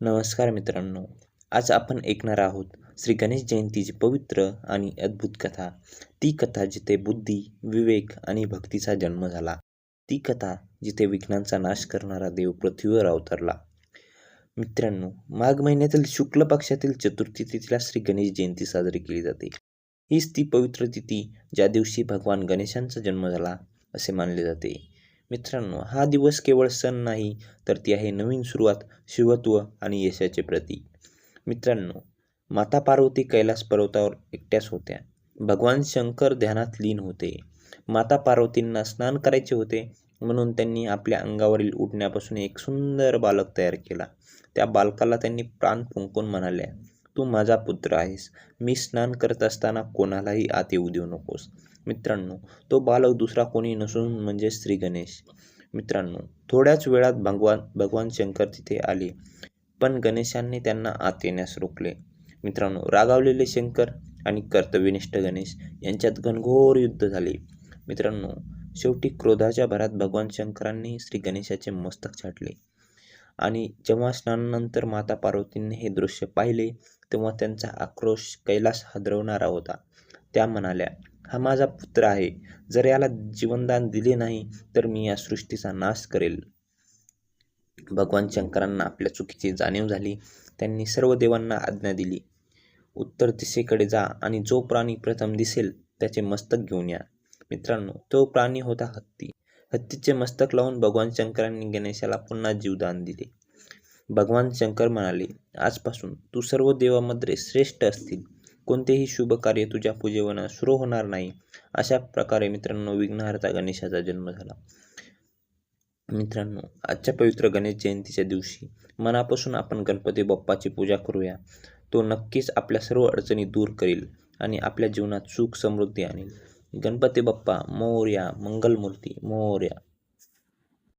नमस्कार मित्रांनो आज आपण ऐकणार आहोत श्री गणेश जयंतीची पवित्र आणि अद्भुत कथा. ती कथा जिथे बुद्धी विवेक आणि भक्तीचा जन्म झाला ती कथा जिथे विघ्नांचा नाश करणारा देव पृथ्वीवर अवतरला. मित्रांनो माघ महिन्यातील शुक्ल पक्षातील चतुर्थी तिथीला श्री गणेश जयंती साजरी केली जाते. हीच ती पवित्र तिथी ज्या दिवशी भगवान गणेशांचा जन्म झाला असे मानले जाते. मित्रांनो हा दिवस केवळ सण नाही तर ती आहे नवीन सुरुवात शिवत्व आणि यशाचे प्रतीक. मित्रांनो माता पार्वती कैलास पर्वतावर एकट्याच होत्या. भगवान शंकर ध्यानात लीन होते. माता पार्वतींना स्नान करायचे होते म्हणून त्यांनी आपल्या अंगावरील उठण्यापासून एक सुंदर बालक तयार केला. त्या बालकाला त्यांनी प्राण फुंकून म्हणाल्या तू माझा पुत्र आहेस. मी स्नान करत असताना कोणालाही आत येऊ देऊ नकोस. मित्रांनो तो बालक दुसरा कोणी नसून म्हणजे श्री गणेश. मित्रांनो थोड्याच वेळात भगवान भगवान शंकर तिथे आले. पण गणेशांनी त्यांना आत येण्यास रोखले. मित्रांनो रागावलेले शंकर आणि कर्तव्यनिष्ठ गणेश यांच्यात घनघोर युद्ध झाले. मित्रांनो शेवटी क्रोधाच्या भरात भगवान शंकरांनी श्री गणेशाचे मस्तक छाटले. आणि जेव्हा स्नानानंतर माता पार्वतींनी हे दृश्य पाहिले तेव्हा त्यांचा आक्रोश कैलास हादरवणारा होता. त्या म्हणाल्या हा माझा पुत्र आहे. जर याला जीवनदान दिले नाही तर मी या सृष्टीचा नाश करेल. भगवान शंकरांना आपल्या चुकीची जाणीव झाली. त्यांनी सर्व देवांना आज्ञा दिली. उत्तर दिशेकडे जा आणि जो प्राणी प्रथम दिसेल त्याचे मस्तक घेऊन या. मित्रांनो तो प्राणी होता हत्ती. हत्तीचे मस्तक लावून भगवान शंकरांनी गणेशाला पुन्हा जीवदान दिले. भगवान शंकर म्हणाले आजपासून तू सर्व देवामध्ये श्रेष्ठ असतील. कोणतेही शुभ कार्य तुझ्या पूजेवना सुरू होणार नाही. अशा प्रकारे मित्रांनो विघ्नहर्ता गणेशाचा जन्म झाला. मित्रांनो आजच्या पवित्र गणेश जयंतीच्या दिवशी मनापासून आपण गणपती बाप्पाची पूजा करूया. तो नक्कीच आपल्या सर्व अडचणी दूर करेल आणि आपल्या जीवनात सुख समृद्धी आणेल. गणपती बाप्पा मोर्या मंगलमूर्ती मोर्या